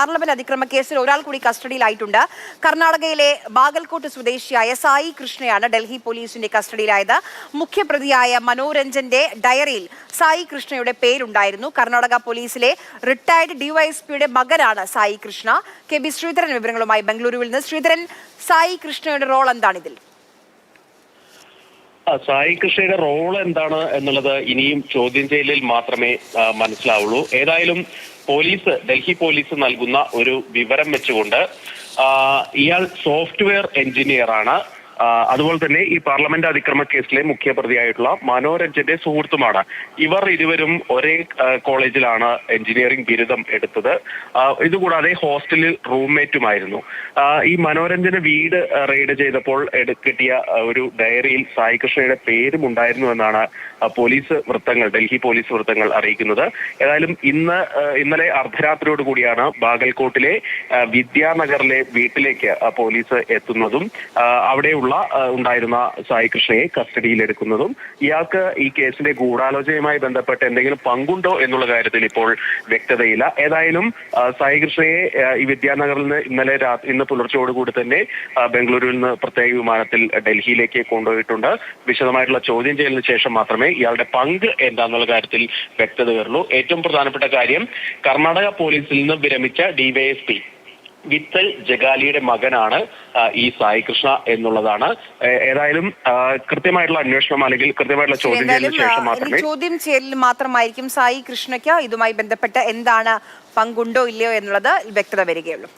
Parliament അതിക്രമ കേസിൽ ഒരാൾ കൂടി കസ്റ്റഡിയിലായിട്ടുണ്ട്. കർണാടകയിലെ ബാഗൽകോട്ട് സ്വദേശിയായ സായി കൃഷ്ണയാണ് ഡൽഹി പോലീസിന്റെ കസ്റ്റഡിയിലായത്. മുഖ്യപ്രതിയായ മനോരഞ്ജന്റെ ഡയറിയിൽ സായി കൃഷ്ണയുടെ പേരുണ്ടായിരുന്നു. കർണാടക പോലീസിലെ റിട്ടയർഡ് ഡിവൈഎസ്പിയുടെ മകനാണ് സായി കൃഷ്ണ. കെ ബി ശ്രീധരൻ വിവരങ്ങളുമായി ബംഗളൂരുവിൽ നിന്ന് ശ്രീധരൻ സായി കൃഷ്ണയുടെ റോൾ എന്താണിതിൽ? സായി കൃഷ്ണയുടെ റോൾ എന്താണ് എന്നുള്ളത് ഇനിയും ചോദ്യം ചെയ്യലിൽ മാത്രമേ മനസ്സിലാവുള്ളൂ. ഏതായാലും പോലീസ് ഡൽഹി പോലീസ് നൽകുന്ന ഒരു വിവരം വെച്ചുകൊണ്ട് ഇയാൾ സോഫ്റ്റ്വെയർ എഞ്ചിനീയർ ആണ് അതുപോലെ തന്നെ ഈ പാർലമെന്റ് അതിക്രമ കേസിലെ മുഖ്യപ്രതിയായിട്ടുള്ള മനോരഞ്ജന്റെ സുഹൃത്തുമാണ്. ഇവർ ഇരുവരും ഒരേ കോളേജിലാണ് എഞ്ചിനീയറിംഗ് ബിരുദം എടുത്തത്. ഇതുകൂടാതെ ഹോസ്റ്റലിൽ റൂംമേറ്റുമായിരുന്നു. ഈ മനോരഞ്ജന വീട് റെയ്ഡ് ചെയ്തപ്പോൾ കിട്ടിയ ഒരു ഡയറിയിൽ സായി കൃഷ്ണയുടെ പേരും ഉണ്ടായിരുന്നു എന്നാണ് പോലീസ് വൃത്തങ്ങൾ ഡൽഹി പോലീസ് വൃത്തങ്ങൾ അറിയിക്കുന്നത്. ഏതായാലും ഇന്ന് ഇന്നലെ അർദ്ധരാത്രിയോട് കൂടിയാണ് ബാഗൽകോട്ടിലെ വിദ്യാനഗറിലെ വീട്ടിലേക്ക് പോലീസ് എത്തുന്നതും. അവിടെയുള്ള ആ, ഉണ്ടായിരുന്ന സായി കൃഷ്ണയെ കസ്റ്റഡിയിലെടുക്കുന്നതും ഇയാൾക്ക് ഈ കേസിന്റെ ഗൂഢാലോചനയുമായി ബന്ധപ്പെട്ട് എന്തെങ്കിലും പങ്കുണ്ടോ എന്നുള്ള കാര്യത്തിൽ ഇപ്പോൾ വ്യക്തതയില്ല. ഏതായാലും സായി കൃഷ്ണയെ ഈ വിദ്യാനഗറിൽ നിന്ന് ഇന്നലെ ഇന്ന് പുലർച്ചയോടുകൂടി തന്നെ ബംഗളൂരുവിൽ നിന്ന് പ്രത്യേക വിമാനത്തിൽ ഡൽഹിയിലേക്ക് കൊണ്ടുപോയിട്ടുണ്ട്. വിശദമായിട്ടുള്ള ചോദ്യം ചെയ്യലിന് ശേഷം മാത്രമേ ഇയാളുടെ പങ്ക് എന്താണെന്നുള്ള കാര്യത്തിൽ വ്യക്തത വരുള്ളൂ ഏറ്റവും പ്രധാനപ്പെട്ട കാര്യം കർണാടക പോലീസിൽ നിന്ന് വിരമിച്ച ഡിവൈഎസ്പി വിത്തൽ ജഗാലിയുടെ മകനാണ് ഈ സായി കൃഷ്ണ എന്നുള്ളതാണ്. ഏതായാലും കൃത്യമായിട്ടുള്ള അന്വേഷണം അല്ലെങ്കിൽ കൃത്യമായിട്ടുള്ള ചോദ്യം ശേഷം മാത്രമേ ചോദ്യം ചെയ്യലിൽ മാത്രമായിരിക്കും സായി കൃഷ്ണയ്ക്ക് ഇതുമായി ബന്ധപ്പെട്ട് എന്താണ് പങ്കുണ്ടോ ഇല്ലയോ എന്നുള്ളത് വ്യക്തത വരികയുള്ളൂ.